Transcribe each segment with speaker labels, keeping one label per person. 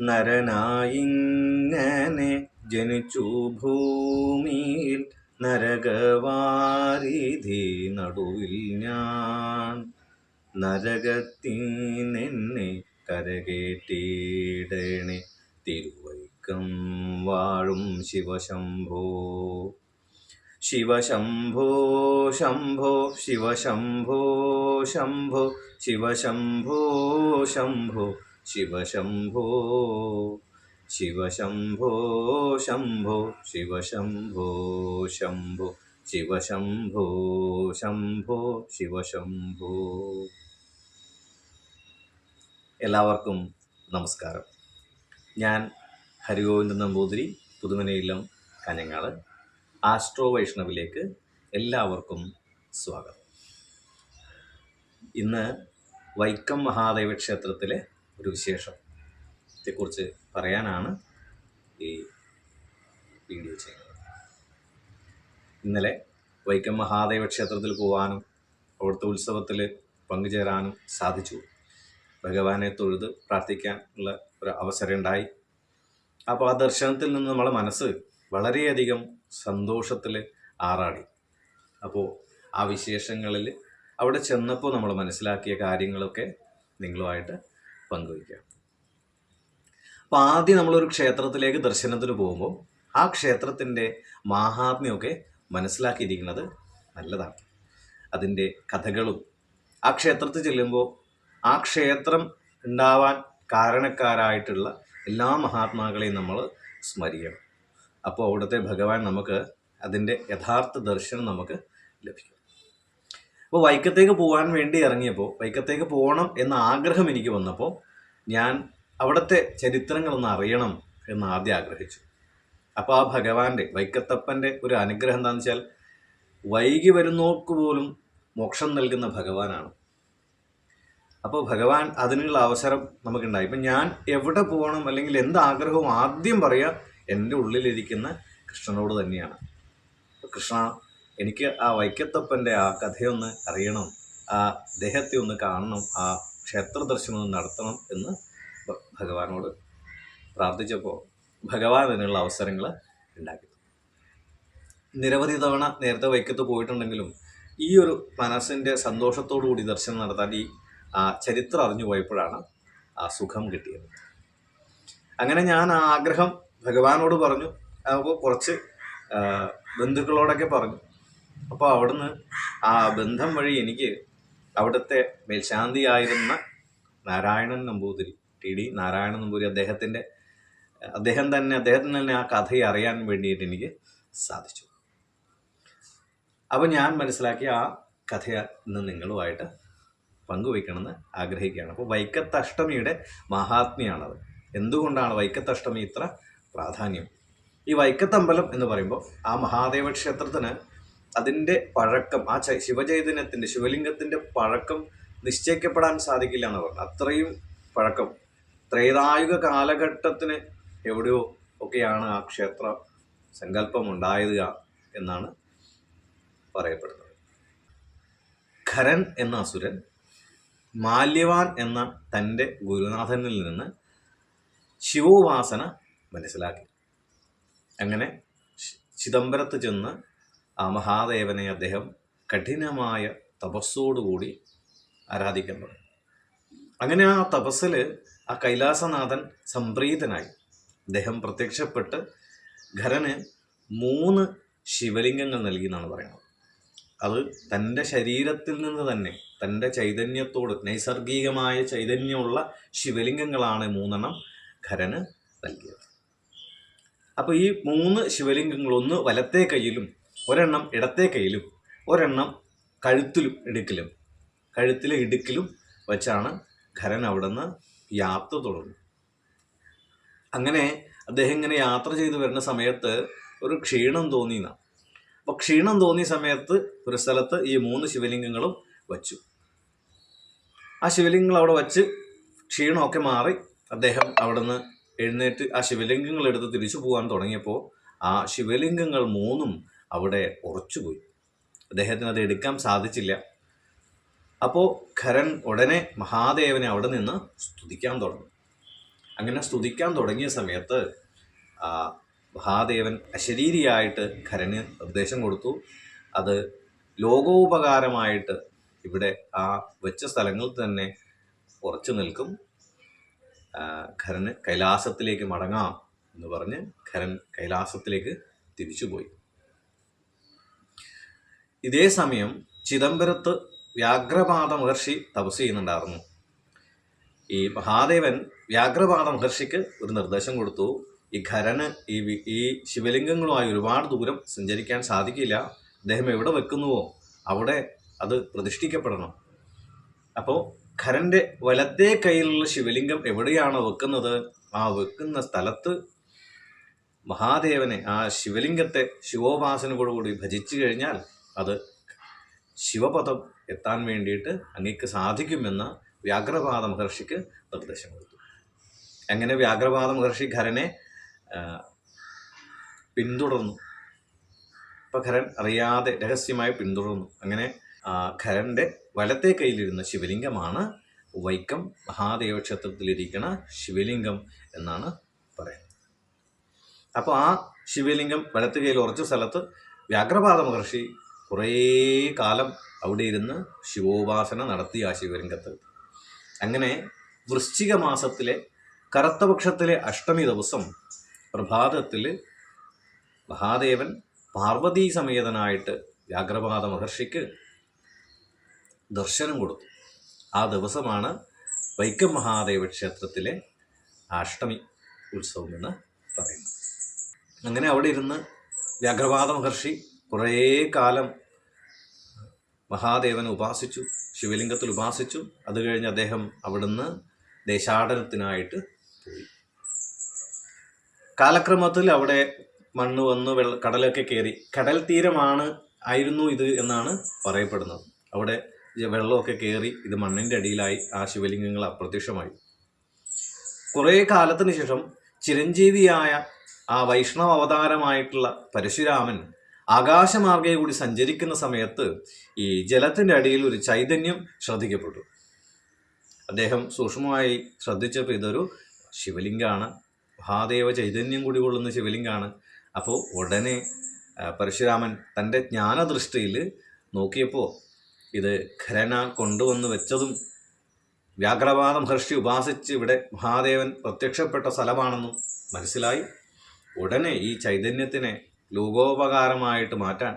Speaker 1: നരനായിങ്ങനെ ജനിച്ചു ഭൂമിയിൽ നരകവാരിധി നടുവിൽ ഞാൻ. നരകത്തിനെന്നെ കരകേറ്റിടണേ തിരുവൈക്കം വാഴും ശിവശംഭോ. ശിവശംഭോ ശംഭോ ശിവശംഭോ ശംഭോ ശിവശംഭോ ശംഭോ. ശിവശംഭോ ശിവശംഭോ ശംഭോ ശിവശംഭോ ശംഭോ ശിവശംഭോ ശംഭോ ശിവശംഭോ. എല്ലാവർക്കും നമസ്കാരം. ഞാൻ ഹരിഗോവിന്ദൻ നമ്പൂതിരി പുതുമനയിലം കഞ്ഞങ്ങാട് ആസ്ട്രോ വൈഷ്ണവിലേക്ക് എല്ലാവർക്കും സ്വാഗതം. ഇന്ന് വൈക്കം മഹാദേവ ക്ഷേത്രത്തിലെ ഒരു വിശേഷത്തെക്കുറിച്ച് പറയാനാണ് ഈ വീഡിയോ ചെയ്യുന്നത്. ഇന്നലെ വൈക്കം മഹാദേവ ക്ഷേത്രത്തിൽ പോകാനും അവിടുത്തെ ഉത്സവത്തിൽ പങ്കുചേരാനും സാധിച്ചു. ഭഗവാനെ തൊഴുത് പ്രാർത്ഥിക്കാനുള്ള ഒരു അവസരം ഉണ്ടായി. അപ്പോൾ ആ ദർശനത്തിൽ നിന്ന് നമ്മളെ മനസ്സ് വളരെയധികം സന്തോഷത്തിൽ ആറാടി. അപ്പോൾ ആ വിശേഷങ്ങളിൽ അവിടെ ചെന്നപ്പോൾ നമ്മൾ മനസ്സിലാക്കിയ കാര്യങ്ങളൊക്കെ നിങ്ങളുമായിട്ട് പങ്കുവയ്ക്കാം അപ്പോൾ ആദ്യം നമ്മളൊരു ക്ഷേത്രത്തിലേക്ക് ദർശനത്തിന് പോകുമ്പോൾ ആ ക്ഷേത്രത്തിന്റെ മാഹാത്മ്യമൊക്കെ മനസ്സിലാക്കിയിരിക്കുന്നത് നല്ലതാണ്. അതിന്റെ കഥകളും. ആ ക്ഷേത്രത്തിൽ ചെല്ലുമ്പോൾ ആ ക്ഷേത്രം ഉണ്ടാവാൻ കാരണക്കാരായിട്ടുള്ള എല്ലാ മഹാത്മാക്കളെയും നമ്മൾ സ്മരിക്കണം. അപ്പോൾ അവിടുത്തെ ഭഗവാൻ നമുക്ക് അതിന്റെ യഥാർത്ഥ ദർശനം നമുക്ക് ലഭിക്കും. അപ്പോൾ വൈക്കത്തേക്ക് പോകാൻ വേണ്ടി ഇറങ്ങിയപ്പോൾ വൈക്കത്തേക്ക് പോകണം എന്ന ആഗ്രഹം എനിക്ക് വന്നപ്പോൾ ഞാൻ അവിടുത്തെ ചരിത്രങ്ങളൊന്ന് അറിയണം എന്ന് ആദ്യം ആഗ്രഹിച്ചു. അപ്പോൾ ആ ഭഗവാന്റെ വൈക്കത്തപ്പന്റെ ഒരു അനുഗ്രഹം എന്താണെന്ന് വെച്ചാൽ വൈകി വരുന്നവർക്ക് പോലും മോക്ഷം നൽകുന്ന ഭഗവാനാണ്. അപ്പോൾ ഭഗവാൻ അതിനുള്ള അവസരം നമുക്കുണ്ടായി. ഇപ്പം ഞാൻ എവിടെ പോകണം അല്ലെങ്കിൽ എന്ത് ആഗ്രഹവും ആദ്യം പറയുക എന്റെ ഉള്ളിലിരിക്കുന്ന കൃഷ്ണനോട് തന്നെയാണ്. കൃഷ്ണ എനിക്ക് ആ വൈക്കത്തപ്പന്റെ ആ കഥയൊന്ന് അറിയണം ആ ദേഹത്തെ ഒന്ന് കാണണം ആ ക്ഷേത്ര ദർശനം നടത്തണം എന്ന് ഭഗവാനോട് പ്രാർത്ഥിച്ചപ്പോൾ ഭഗവാൻ അതിനുള്ള അവസരങ്ങൾ ഉണ്ടാക്കി. നിരവധി തവണ നേരത്തെ വൈക്കത്ത് പോയിട്ടുണ്ടെങ്കിലും ഈ ഒരു മനസ്സിന്റെ സന്തോഷത്തോടു കൂടി ദർശനം നടത്താൻ ഈ ചരിത്രം അറിഞ്ഞു പോയപ്പോഴാണ് ആ സുഖം കിട്ടിയത്. അങ്ങനെ ഞാൻ ആ ആഗ്രഹം ഭഗവാനോട് പറഞ്ഞു. അപ്പോൾ കുറച്ച് ബന്ധുക്കളോടൊക്കെ പറഞ്ഞു. അപ്പോൾ അവിടുന്ന് ആ ബന്ധം വഴി എനിക്ക് അവിടുത്തെ മേൽശാന്തിയായിരുന്ന നാരായണൻ നമ്പൂതിരി ടി ഡി നാരായണൻ നമ്പൂതിരി അദ്ദേഹത്തിന്റെ അദ്ദേഹം തന്നെ അദ്ദേഹത്തിന് തന്നെ ആ കഥയെ അറിയാൻ വേണ്ടിയിട്ട് എനിക്ക് സാധിച്ചു. അപ്പോൾ ഞാൻ മനസ്സിലാക്കി ആ കഥ ഇന്ന് നിങ്ങളുമായിട്ട് പങ്കുവയ്ക്കണമെന്ന് ആഗ്രഹിക്കുകയാണ്. അപ്പോൾ വൈക്കത്തഷ്ടമിയുടെ മഹാത്മ്യാണത്. എന്തുകൊണ്ടാണ് വൈക്കത്തഷ്ടമി ഇത്ര പ്രാധാന്യം? ഈ വൈക്കത്തമ്പലം എന്ന് പറയുമ്പോൾ ആ മഹാദേവ ക്ഷേത്രത്തിന് അതിന്റെ പഴക്കം ആ ശിവചൈതന്യത്തിന്റെ ശിവലിംഗത്തിന്റെ പഴക്കം നിശ്ചയിക്കപ്പെടാൻ സാധിക്കില്ല എന്ന് പറഞ്ഞു അത്രയും പഴക്കം. ത്രേതായുഗ കാലഘട്ടത്തിന് എവിടെയോ ഒക്കെയാണ് ആ ക്ഷേത്ര സങ്കല്പം ഉണ്ടായത് എന്നാണ് പറയപ്പെടുന്നത്. ഖരൻ എന്ന അസുരൻ മാല്യവാൻ എന്ന തന്റെ ഗുരുനാഥനിൽ നിന്ന് ശിവോപാസന മനസ്സിലാക്കി. അങ്ങനെ ചിദംബരത്ത് ചെന്ന് ആ മഹാദേവനെ അദ്ദേഹം കഠിനമായ തപസ്സോടുകൂടി ആരാധിക്കാൻ തുടങ്ങി അങ്ങനെ ആ തപസ്സിൽ ആ കൈലാസനാഥൻ സംപ്രീതനായി. അദ്ദേഹം പ്രത്യക്ഷപ്പെട്ട് ഖരന് മൂന്ന് ശിവലിംഗങ്ങൾ നൽകി എന്നാണ് പറയുന്നത്. അത് തന്റെ ശരീരത്തിൽ നിന്ന് തന്നെ തന്റെ ചൈതന്യത്തോട് നൈസർഗികമായ ചൈതന്യമുള്ള ശിവലിംഗങ്ങളാണ് മൂന്നെണ്ണം ഖരന് നൽകിയത്. അപ്പോൾ ഈ മൂന്ന് ശിവലിംഗങ്ങൾ ഒന്ന് വലത്തെ കയ്യിലും ഒരെണ്ണം ഇടത്തെ കയ്യിലും ഒരെണ്ണം കഴുത്തിലും ഇടുക്കിലും. കഴുത്തിലും ഇടുക്കിലും വെച്ചാണ് ഖരൻ അവിടെ നിന്ന് യാത്ര തുടർന്നു അങ്ങനെ അദ്ദേഹം ഇങ്ങനെ യാത്ര ചെയ്തു വരുന്ന സമയത്ത് ഒരു ക്ഷീണം തോന്നിയെന്നാണ് അപ്പോൾ ക്ഷീണം തോന്നിയ സമയത്ത് ഒരു സ്ഥലത്ത് ഈ മൂന്ന് ശിവലിംഗങ്ങളും വച്ചു. ആ ശിവലിംഗങ്ങൾ അവിടെ വച്ച് ക്ഷീണമൊക്കെ മാറി അദ്ദേഹം അവിടെ നിന്ന് എഴുന്നേറ്റ് ആ ശിവലിംഗങ്ങൾ എടുത്ത് തിരിച്ചു പോകാൻ തുടങ്ങിയപ്പോൾ ആ ശിവലിംഗങ്ങൾ മൂന്നും അവിടെ ഉറച്ചുപോയി. അദ്ദേഹത്തിന് അത് എടുക്കാൻ സാധിച്ചില്ല. അപ്പോൾ ഖരൻ ഉടനെ മഹാദേവനെ അവിടെ നിന്ന് സ്തുതിക്കാൻ തുടങ്ങി. അങ്ങനെ സ്തുതിക്കാൻ തുടങ്ങിയ സമയത്ത് മഹാദേവൻ അശരീരിയായിട്ട് ഖരന് നിർദ്ദേശം കൊടുത്തു. അത് ലോകോപകാരമായിട്ട് ഇവിടെ ആ വെച്ച സ്ഥലങ്ങളിൽ തന്നെ ഉറച്ചു നിൽക്കും. ഖരന് കൈലാസത്തിലേക്ക് മടങ്ങാം എന്ന് പറഞ്ഞ് ഖരൻ കൈലാസത്തിലേക്ക് തിരിച്ചുപോയി. ഇതേ സമയം ചിദംബരത്ത് വ്യാഘ്രപാദ മഹർഷി തപസ് ചെയ്യുന്നുണ്ടായിരുന്നു. ഈ മഹാദേവൻ വ്യാഘ്രപാദ മഹർഷിക്ക് ഒരു നിർദ്ദേശം കൊടുത്തു. ഈ ഖരന് ഈ ഈ ശിവലിംഗങ്ങളുമായി ഒരുപാട് ദൂരം സഞ്ചരിക്കാൻ സാധിക്കില്ല. അദ്ദേഹം എവിടെ വെക്കുന്നുവോ അവിടെ അത് പ്രതിഷ്ഠിക്കപ്പെടണം. അപ്പോൾ ഖരന്റെ വലത്തേ കയ്യിലുള്ള ശിവലിംഗം എവിടെയാണോ വെക്കുന്നത്? ആ വെക്കുന്ന സ്ഥലത്ത് മഹാദേവനെ ആ ശിവലിംഗത്തെ ശിവോപാസനയോടുകൂടി ഭജിച്ചു കഴിഞ്ഞാൽ അത് ശിവപദം എത്താൻ വേണ്ടിയിട്ട് അങ്ങേക്ക് സാധിക്കുമെന്ന് വ്യാഘ്രപാദ മഹർഷിക്ക് നിർദ്ദേശം കൊടുത്തു. അങ്ങനെ വ്യാഘ്രപാദ മഹർഷി ഖരനെ പിന്തുടർന്നു? അപ്പം ഖരൻ അറിയാതെ രഹസ്യമായി പിന്തുടർന്നു. അങ്ങനെ ഖരന്റെ വലത്തെ കയ്യിലിരുന്ന ശിവലിംഗമാണ് വൈക്കം. മഹാദേവ ക്ഷേത്രത്തിലിരിക്കുന്ന ശിവലിംഗം എന്നാണ് പറയുന്നത്. അപ്പോൾ ആ ശിവലിംഗം വലത്ത് കയ്യിൽ ഉറച്ച സ്ഥലത്ത് വ്യാഘ്രപാദ മഹർഷി കുറേ കാലം അവിടെ ഇരുന്ന് ശിവോപാസന നടത്തി ആ ശിവലിംഗത്ത് അങ്ങനെ വൃശ്ചിക മാസത്തിലെ കറുത്തപക്ഷത്തിലെ അഷ്ടമി ദിവസം പ്രഭാതത്തിൽ മഹാദേവൻ പാർവതീ സമേതനായിട്ട് വ്യാഘ്രപാദ മഹർഷിക്ക് ദർശനം കൊടുത്തു. ആ ദിവസമാണ് വൈക്കം മഹാദേവ ക്ഷേത്രത്തിലെ അഷ്ടമി ഉത്സവം എന്ന് പറയുന്നത്. അങ്ങനെ അവിടെ ഇരുന്ന് വ്യാഘ്രപാദ മഹർഷി കുറേ കാലം മഹാദേവനെ ഉപാസിച്ചു ശിവലിംഗത്തിൽ ഉപാസിച്ചു. അത് കഴിഞ്ഞ് അദ്ദേഹം അവിടുന്ന് ദേശാടനത്തിനായിട്ട് പോയി. കാലക്രമത്തിൽ അവിടെ മണ്ണ് വന്ന് വെള്ള കടലൊക്കെ കയറി കടൽ തീരമാണ് ആയിരുന്നു ഇത് എന്നാണ് പറയപ്പെടുന്നത്. അവിടെ വെള്ളമൊക്കെ കയറി ഇത് മണ്ണിന്റെ അടിയിലായി ആ ശിവലിംഗങ്ങൾ അപ്രത്യക്ഷമായി. കുറേ കാലത്തിന് ശേഷം ചിരഞ്ജീവിയായ ആ വൈഷ്ണവ അവതാരമായിട്ടുള്ള പരശുരാമൻ ആകാശമാർഗയെ കൂടി സഞ്ചരിക്കുന്ന സമയത്ത് ഈ ജലത്തിന്റെ അടിയിൽ ഒരു ചൈതന്യം ശ്രദ്ധിക്കപ്പെട്ടു. അദ്ദേഹം സൂക്ഷ്മമായി ശ്രദ്ധിച്ചപ്പോൾ ഇതൊരു ശിവലിംഗമാണ് മഹാദേവ ചൈതന്യം കൂടി കൊള്ളുന്ന ശിവലിംഗമാണ് അപ്പോൾ ഉടനെ പരശുരാമൻ തന്റെ ജ്ഞാനദൃഷ്ടിയിൽ നോക്കിയപ്പോൾ ഇത് ഖരന കൊണ്ടുവന്ന് വെച്ചതും വ്യാഘ്രപാദ മഹർഷി ഉപാസിച്ച് ഇവിടെ മഹാദേവൻ പ്രത്യക്ഷപ്പെട്ട സ്ഥലമാണെന്നും മനസ്സിലായി. ഉടനെ ഈ ചൈതന്യത്തിനെ ലോകോപകാരമായിട്ട് മാറ്റാൻ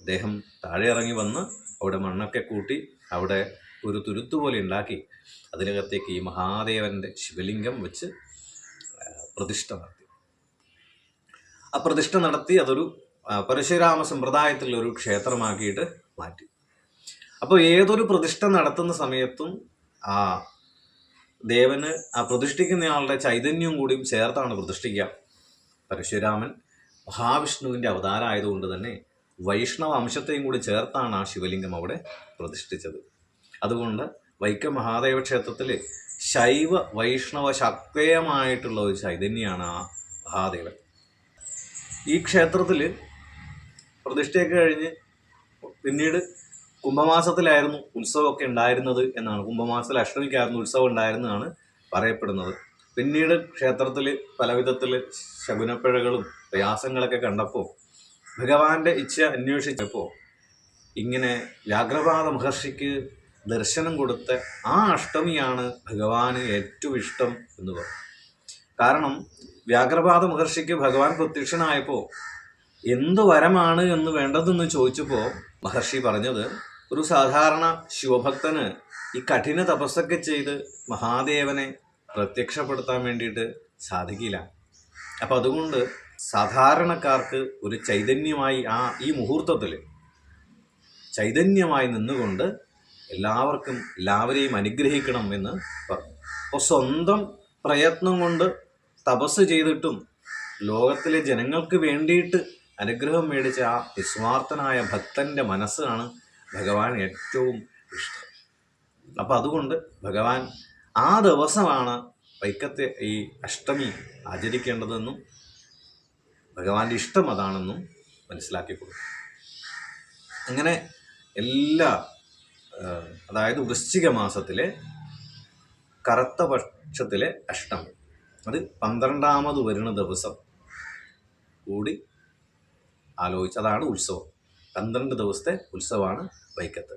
Speaker 1: അദ്ദേഹം താഴെ ഇറങ്ങി വന്ന് അവിടെ മണ്ണൊക്കെ കൂട്ടി അവിടെ ഒരു തുരുത്തു പോലെ ഉണ്ടാക്കി. അതിനകത്തേക്ക് ഈ മഹാദേവന്റെ ശിവലിംഗം വെച്ച് പ്രതിഷ്ഠ നടത്തി. ആ പ്രതിഷ്ഠ നടത്തി അതൊരു പരശുരാമ സമ്പ്രദായത്തിലുള്ള ഒരു ക്ഷേത്രമാക്കിയിട്ട് മാറ്റി. അപ്പോൾ ഏതൊരു പ്രതിഷ്ഠ നടത്തുന്ന സമയത്തും ആ ദേവന് ആ പ്രതിഷ്ഠിക്കുന്നയാളുടെ ചൈതന്യവും കൂടിയും ചേർത്താണ് പ്രതിഷ്ഠിക്കുക. പരശുരാമൻ മഹാവിഷ്ണുവിന്റെ അവതാരമായതുകൊണ്ട് തന്നെ വൈഷ്ണവ അംശത്തെയും കൂടി ചേർത്താണ് ആ ശിവലിംഗം അവിടെ പ്രതിഷ്ഠിച്ചത്. അതുകൊണ്ട് വൈക്കം മഹാദേവ ക്ഷേത്രത്തിൽ ശൈവ വൈഷ്ണവ ശക്തേയമായിട്ടുള്ള ഒരു ചൈതന്യമാണ് ആ മഹാദേവൻ. ഈ ക്ഷേത്രത്തിൽ പ്രതിഷ്ഠയൊക്കെ കഴിഞ്ഞ് പിന്നീട് കുംഭമാസത്തിലായിരുന്നു ഉത്സവമൊക്കെ ഉണ്ടായിരുന്നത് എന്നാണ്. കുംഭമാസത്തിൽ അഷ്ടമിക്കായിരുന്നു ഉത്സവം ഉണ്ടായിരുന്നതാണ് പറയപ്പെടുന്നത്. പിന്നീട് ക്ഷേത്രത്തിൽ പലവിധത്തിൽ ശകുനപ്പിഴകളും പ്രയാസങ്ങളൊക്കെ കണ്ടപ്പോൾ ഭഗവാന്റെ ഇച്ഛ അന്വേഷിച്ചപ്പോൾ ഇങ്ങനെ വ്യാഘ്രപാദ മഹർഷിക്ക് ദർശനം കൊടുത്ത ആ അഷ്ടമിയാണ് ഭഗവാന് ഏറ്റവും ഇഷ്ടം എന്ന് പറഞ്ഞു. കാരണം വ്യാഘ്രപാദ മഹർഷിക്ക് ഭഗവാൻ പ്രത്യക്ഷനായപ്പോൾ എന്ത് വരമാണ് എന്ന് വേണ്ടതെന്ന് ചോദിച്ചപ്പോൾ മഹർഷി പറഞ്ഞത് ഒരു സാധാരണ ശിവഭക്തന് ഈ കഠിന തപസ്സൊക്കെ ചെയ്ത് മഹാദേവനെ പ്രത്യക്ഷപ്പെടുത്താൻ വേണ്ടിയിട്ട് സാധിക്കില്ല. അപ്പം അതുകൊണ്ട് സാധാരണക്കാർക്ക് ഒരു ചൈതന്യമായി ആ ഈ മുഹൂർത്തത്തിൽ ചൈതന്യമായി നിന്നുകൊണ്ട് എല്ലാവർക്കും എല്ലാവരെയും അനുഗ്രഹിക്കണം എന്ന് പറഞ്ഞു. അപ്പോൾ സ്വന്തം പ്രയത്നം കൊണ്ട് തപസ് ചെയ്തിട്ടും ലോകത്തിലെ ജനങ്ങൾക്ക് വേണ്ടിയിട്ട് അനുഗ്രഹം മേടിച്ച ആ നിസ്വാർത്ഥനായ ഭക്തന്റെ മനസ്സാണ് ഭഗവാൻ ഏറ്റവും ഇഷ്ടം. അപ്പം അതുകൊണ്ട് ഭഗവാൻ ആ ദിവസമാണ് വൈക്കത്തെ ഈ അഷ്ടമി ആചരിക്കേണ്ടതെന്നും ഭഗവാന്റെ ഇഷ്ടം അതാണെന്നും മനസ്സിലാക്കി കൊടുക്കും അങ്ങനെ എല്ലാ അതായത് വൃശ്ചിക മാസത്തിലെ കറുത്ത പക്ഷത്തിലെ അഷ്ടമി അത് പന്ത്രണ്ടാമത് വരുന്ന ദിവസം കൂടി ആലോചിച്ച് അതാണ് ഉത്സവം. പന്ത്രണ്ട് ദിവസത്തെ ഉത്സവമാണ് വൈക്കത്ത്.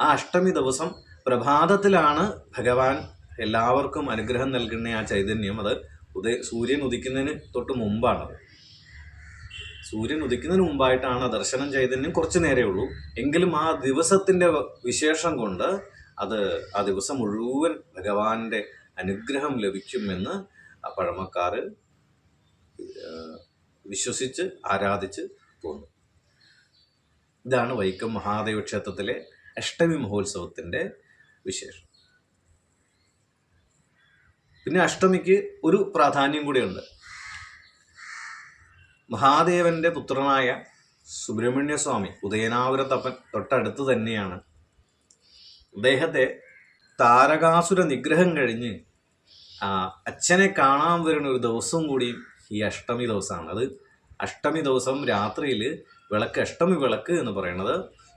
Speaker 1: ആ അഷ്ടമി ദിവസം പ്രഭാതത്തിലാണ് ഭഗവാൻ എല്ലാവർക്കും അനുഗ്രഹം നൽകുന്ന ആ ചൈതന്യം. അത് ഉദയ സൂര്യൻ ഉദിക്കുന്നതിന് തൊട്ട് മുമ്പാണത്. സൂര്യൻ ഉദിക്കുന്നതിന് മുമ്പായിട്ടാണ് ദർശനം ചെയ്തതിനും കുറച്ച് നേരേ ഉള്ളൂ. എങ്കിലും ആ ദിവസത്തിന്റെ വിശേഷം കൊണ്ട് അത് ആ ദിവസം മുഴുവൻ ഭഗവാന്റെ അനുഗ്രഹം ലഭിക്കുമെന്ന് ആ പഴമക്കാർ വിശ്വസിച്ച് ആരാധിച്ച് പോന്നു. ഇതാണ് വൈക്കം മഹാദേവ ക്ഷേത്രത്തിലെ അഷ്ടമി മഹോത്സവത്തിന്റെ വിശേഷം. പിന്നെ അഷ്ടമിക്ക് ഒരു പ്രാധാന്യം കൂടിയുണ്ട്. മഹാദേവന്റെ പുത്രനായ സുബ്രഹ്മണ്യസ്വാമി ഉദയനാപുരത്തപ്പൻ തൊട്ടടുത്ത് തന്നെയാണ്. അദ്ദേഹത്തെ താരകാസുര നിഗ്രഹം കഴിഞ്ഞ് അച്ഛനെ കാണാൻ വരുന്ന ഒരു ദിവസം കൂടി ഈ അഷ്ടമി ദിവസമാണ്. അത് അഷ്ടമി ദിവസം രാത്രിയിൽ വിളക്ക് അഷ്ടമി വിളക്ക് എന്ന് പറയുന്നത്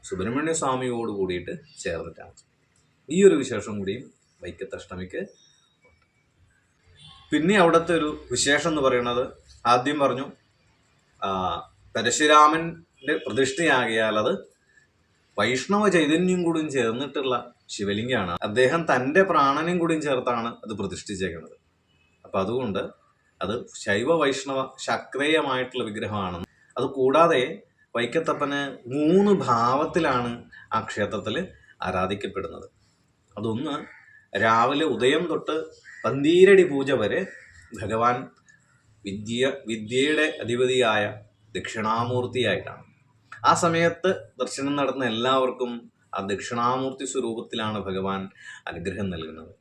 Speaker 1: സുബ്രഹ്മണ്യ സ്വാമിയോട് കൂടിയിട്ട് ചേർന്നിട്ടാണ്. ഈ ഒരു വിശേഷം കൂടിയും വൈക്കത്ത് അഷ്ടമിക്ക് പിന്നെ അവിടുത്തെ ഒരു വിശേഷം എന്ന് പറയുന്നത് ആദ്യം പറഞ്ഞു പരശുരാമന്റെ പ്രതിഷ്ഠയാകിയാൽ അത് വൈഷ്ണവ ചൈതന്യം കൂടിയും ചേർന്നിട്ടുള്ള ശിവലിംഗമാണ് അദ്ദേഹം തന്റെ പ്രാണനും കൂടിയും ചേർത്താണ് അത് പ്രതിഷ്ഠിച്ചേക്കുന്നത്. അപ്പം അതുകൊണ്ട് അത് ശൈവ വൈഷ്ണവ ശക്രേയമായിട്ടുള്ള വിഗ്രഹമാണ് അത് കൂടാതെ വൈക്കത്തപ്പന് മൂന്ന് ഭാവത്തിലാണ് ആ ക്ഷേത്രത്തിൽ ആരാധിക്കപ്പെടുന്നത്. അതൊന്ന് രാവിലെ ഉദയം തൊട്ട് പന്തീരടി പൂജ വരെ ഭഗവാൻ വിദ്യ വിദ്യയുടെ അധിപതിയായ ദക്ഷിണാമൂർത്തിയായിട്ടാണ്. ആ സമയത്ത് ദർശനം നടന്ന എല്ലാവർക്കും ആ ദക്ഷിണാമൂർത്തി സ്വരൂപത്തിലാണ് ഭഗവാൻ അനുഗ്രഹം നൽകുന്നത്.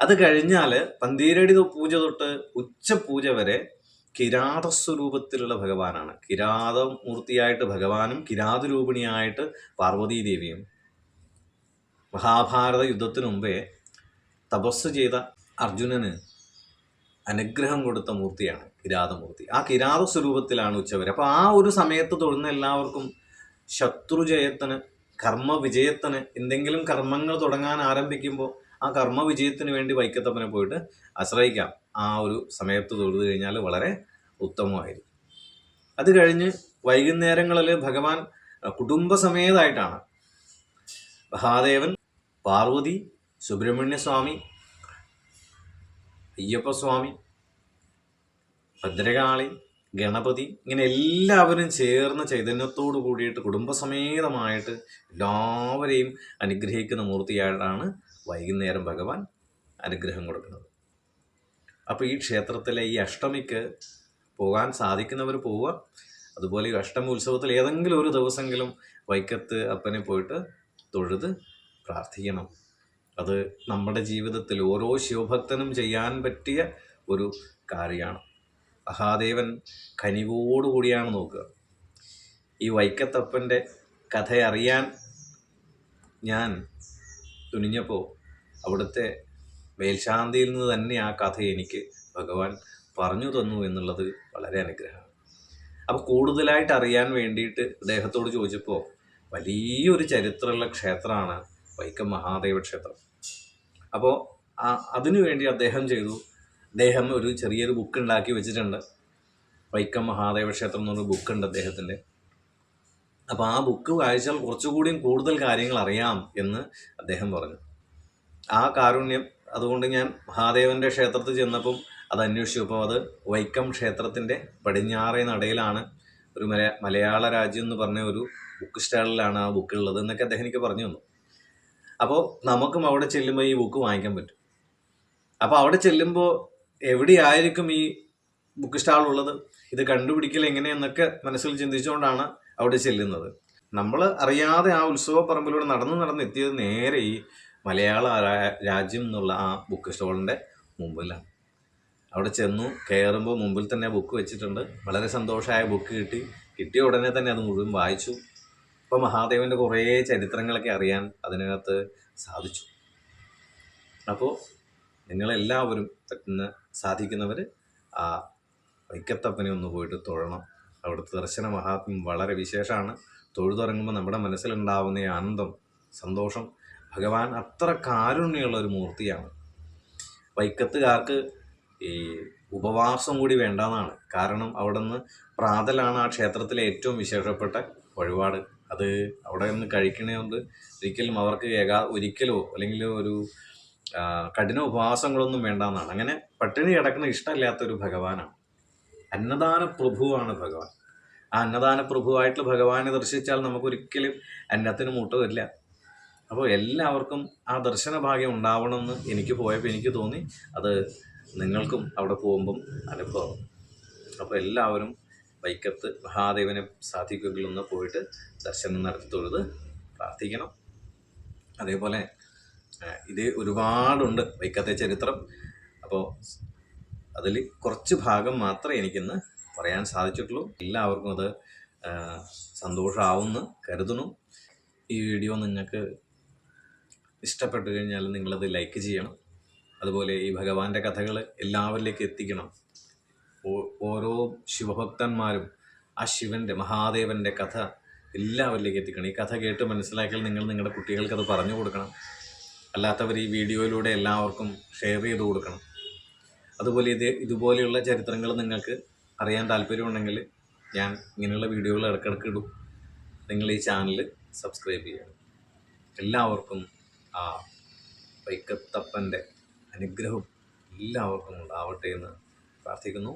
Speaker 1: അത് കഴിഞ്ഞാൽ പന്തീരടി പൂജ തൊട്ട് ഉച്ചപൂജ വരെ കിരാത സ്വരൂപത്തിലുള്ള ഭഗവാനാണ്. കിരാതമൂർത്തിയായിട്ട് ഭഗവാനും കിരാതരൂപിണിയായിട്ട് പാർവതീ ദേവിയും മഹാഭാരത യുദ്ധത്തിനു മുമ്പേ തപസ് ചെയ്ത അർജുനന് അനുഗ്രഹം കൊടുത്ത മൂർത്തിയാണ് കിരാതമൂർത്തി. ആ കിരാത സ്വരൂപത്തിലാണ് ഉച്ചവരെ. അപ്പോൾ ആ ഒരു സമയത്ത് തൊഴുന്ന എല്ലാവർക്കും ശത്രുജയത്തിന് കർമ്മ വിജയത്തിന് എന്തെങ്കിലും കർമ്മങ്ങൾ തുടങ്ങാൻ ആരംഭിക്കുമ്പോൾ ആ കർമ്മ വിജയത്തിന് വേണ്ടി വൈക്കത്തപ്പനെ പോയിട്ട് ആശ്രയിക്കാം. ആ ഒരു സമയത്ത് തൊഴുതു കഴിഞ്ഞാൽ വളരെ ഉത്തമമായിരിക്കും. അത് കഴിഞ്ഞ് വൈകുന്നേരങ്ങളിൽ ഭഗവാൻ കുടുംബസമേതായിട്ടാണ്. മഹാദേവൻ പാർവതി സുബ്രഹ്മണ്യസ്വാമി അയ്യപ്പസ്വാമി ഭദ്രകാളി ഗണപതി ഇങ്ങനെ എല്ലാവരും ചേർന്ന് ചൈതന്യത്തോട് കൂടിയിട്ട് കുടുംബസമേതമായിട്ട് എല്ലാവരെയും അനുഗ്രഹിക്കുന്ന മൂർത്തിയായിട്ടാണ് വൈകുന്നേരം ഭഗവാൻ അനുഗ്രഹം കൊടുക്കുന്നത്. അപ്പോൾ ഈ ക്ഷേത്രത്തിലെ ഈ അഷ്ടമിക്ക് പോകാൻ സാധിക്കുന്നവർ പോവുക. അതുപോലെ ഈ അഷ്ടമി ഉത്സവത്തിൽ ഏതെങ്കിലും ഒരു ദിവസമെങ്കിലും വൈക്കത്ത് അപ്പനെ പോയിട്ട് തൊഴുത് പ്രാർത്ഥിക്കണം. അത് നമ്മുടെ ജീവിതത്തിൽ ഓരോ ശിവഭക്തനും ചെയ്യാൻ പറ്റിയ ഒരു കാര്യമാണ്. മഹാദേവൻ കനിവോടുകൂടിയാണ് നോക്കുക. ഈ വൈക്കത്തപ്പന്റെ കഥ അറിയാൻ ഞാൻ തുനിഞ്ഞപ്പോൾ അവിടുത്തെ മേൽശാന്തിയിൽ നിന്ന് തന്നെ ആ കഥ എനിക്ക് ഭഗവാൻ പറഞ്ഞു തന്നു എന്നുള്ളത് വളരെ അനുഗ്രഹമാണ്. അപ്പോൾ കൂടുതലായിട്ട് അറിയാൻ വേണ്ടിയിട്ട് അദ്ദേഹത്തോട് ചോദിച്ചപ്പോൾ വലിയൊരു ചരിത്രമുള്ള ക്ഷേത്രമാണ് വൈക്കം മഹാദേവ ക്ഷേത്രം അപ്പോൾ ആ അതിനു വേണ്ടി അദ്ദേഹം ചെയ്തു. അദ്ദേഹം ഒരു ചെറിയൊരു ബുക്ക് ഉണ്ടാക്കി വെച്ചിട്ടുണ്ട്. വൈക്കം മഹാദേവ ക്ഷേത്രം എന്ന് പറഞ്ഞ ബുക്കുണ്ട് അദ്ദേഹത്തിന്റെ. അപ്പോൾ ആ ബുക്ക് വായിച്ചാൽ കുറച്ചുകൂടിയും കൂടുതൽ കാര്യങ്ങൾ അറിയാം എന്ന് അദ്ദേഹം പറഞ്ഞു. ആ കാരുണ്യം അതുകൊണ്ട് ഞാൻ മഹാദേവന്റെ ക്ഷേത്രത്തിൽ ചെന്നപ്പം അത് അന്വേഷിച്ചു അപ്പോൾ അത് വൈക്കം ക്ഷേത്രത്തിന്റെ പടിഞ്ഞാറേ നടയിലാണ് ഒരു മല മലയാള രാജ്യം എന്ന് പറഞ്ഞ ഒരു ബുക്ക് സ്റ്റാളിലാണ് ആ ബുക്ക് ഉള്ളത് എന്നൊക്കെ അദ്ദേഹം എനിക്ക് പറഞ്ഞു തന്നു. അപ്പോൾ നമുക്കും അവിടെ ചെല്ലുമ്പോൾ ഈ ബുക്ക് വാങ്ങിക്കാൻ പറ്റും. അപ്പോൾ അവിടെ ചെല്ലുമ്പോൾ എവിടെയായിരിക്കും ഈ ബുക്ക് സ്റ്റാൾ ഉള്ളത്? ഇത് കണ്ടുപിടിക്കൽ എങ്ങനെയെന്നൊക്കെ മനസ്സിൽ ചിന്തിച്ചുകൊണ്ടാണ് അവിടെ ചെല്ലുന്നത്. നമ്മൾ അറിയാതെ ആ ഉത്സവ പറമ്പിലൂടെ നടന്ന് നടന്ന് എത്തിയത് നേരെ ഈ മലയാള രാജ്യം എന്നുള്ള ആ ബുക്ക് സ്റ്റോളിന്റെ മുമ്പിലാണ്. അവിടെ ചെന്നു കയറുമ്പോൾ മുമ്പിൽ തന്നെ ബുക്ക് വെച്ചിട്ടുണ്ട്. വളരെ സന്തോഷമായ ബുക്ക് കിട്ടി. കിട്ടിയ ഉടനെ തന്നെ അത് മുഴുവൻ വായിച്ചു. അപ്പോൾ മഹാദേവന്റെ കുറേ ചരിത്രങ്ങളൊക്കെ അറിയാൻ അതിനകത്ത് സാധിച്ചു. അപ്പോൾ നിങ്ങളെല്ലാവരും പറ്റുന്ന സാധിക്കുന്നവർ ആ വൈക്കത്തപ്പനെ ഒന്ന് പോയിട്ട് തൊഴണം. അവിടുത്തെ ദർശന മഹാത്മ്യം വളരെ വിശേഷമാണ്. തൊഴുതുറങ്ങുമ്പോൾ നമ്മുടെ മനസ്സിലുണ്ടാവുന്ന ആനന്ദം സന്തോഷം ഭഗവാൻ അത്ര കാരുണ്യമുള്ള ഒരു മൂർത്തിയാണ്. വൈക്കത്തുകാർക്ക് ഈ ഉപവാസം കൂടി വേണ്ടെന്നാണ്. കാരണം അവിടുന്ന് പ്രാതലാണ് ആ ക്ഷേത്രത്തിലെ ഏറ്റവും വിശേഷപ്പെട്ട വഴിപാട്. അത് അവിടെ നിന്ന് കഴിക്കണതുകൊണ്ട് ഒരിക്കലും അവർക്ക് ഏകാ ഒരിക്കലോ അല്ലെങ്കിൽ ഒരു കഠിന ഉപവാസങ്ങളൊന്നും വേണ്ടെന്നാണ്. അങ്ങനെ പട്ടിണി കിടക്കുന്ന ഇഷ്ടമില്ലാത്ത ഒരു ഭഗവാനാണ്. അന്നദാന പ്രഭുവാണ് ഭഗവാൻ. ആ അന്നദാന പ്രഭുവായിട്ടുള്ള ഭഗവാനെ ദർശിച്ചാൽ നമുക്കൊരിക്കലും അന്നത്തിന് മുട്ട വരില്ല. അപ്പോൾ എല്ലാവർക്കും ആ ദർശന ഭാഗ്യം ഉണ്ടാവണമെന്ന് എനിക്ക് പോയപ്പോൾ എനിക്ക് തോന്നി. അത് നിങ്ങൾക്കും അവിടെ പോകുമ്പം അനുഭവം. അപ്പോൾ എല്ലാവരും വൈക്കത്ത് മഹാദേവനെ സാധിക്കുമെങ്കിൽ ഒന്ന് പോയിട്ട് ദർശനം നടത്തി തൊഴുത് പ്രാർത്ഥിക്കണം. അതേപോലെ ഇത് ഒരുപാടുണ്ട് വൈക്കത്തെ ചരിത്രം. അപ്പോൾ അതിൽ കുറച്ച് ഭാഗം മാത്രമേ എനിക്കിന്ന് പറയാൻ സാധിച്ചിട്ടുള്ളൂ. എല്ലാവർക്കും അത് സന്തോഷമാവുമെന്ന് കരുതുന്നു. ഈ വീഡിയോ നിങ്ങൾക്ക് ഇഷ്ടപ്പെട്ടു കഴിഞ്ഞാൽ നിങ്ങളത് ലൈക്ക് ചെയ്യണം. അതുപോലെ ഈ ഭഗവാന്റെ കഥകൾ എല്ലാവരിലേക്ക് എത്തിക്കണം. ഓരോ ശിവഭക്തന്മാരും ആ ശിവന്റെ മഹാദേവന്റെ കഥ എല്ലാവരിലേക്ക് എത്തിക്കണം. ഈ കഥ കേട്ട് മനസ്സിലാക്കിയാൽ നിങ്ങൾ നിങ്ങളുടെ കുട്ടികൾക്ക് അത് പറഞ്ഞു കൊടുക്കണം. അല്ലാത്തവർ ഈ വീഡിയോയിലൂടെ എല്ലാവർക്കും ഷെയർ ചെയ്ത് കൊടുക്കണം. അതുപോലെ ഇത് ഇതുപോലെയുള്ള ചരിത്രങ്ങൾ നിങ്ങൾക്ക് അറിയാൻ താല്പര്യമുണ്ടെങ്കിൽ ഞാൻ ഇങ്ങനെയുള്ള വീഡിയോകൾ ഇടയ്ക്കിടയ്ക്ക് ഇടും. നിങ്ങൾ ഈ ചാനൽ സബ്സ്ക്രൈബ് ചെയ്യണം. എല്ലാവർക്കും ആ വൈക്കത്തപ്പന്റെ അനുഗ്രഹം എല്ലാവർക്കും ഉണ്ടാവട്ടെ എന്ന് പ്രാർത്ഥിക്കുന്നു.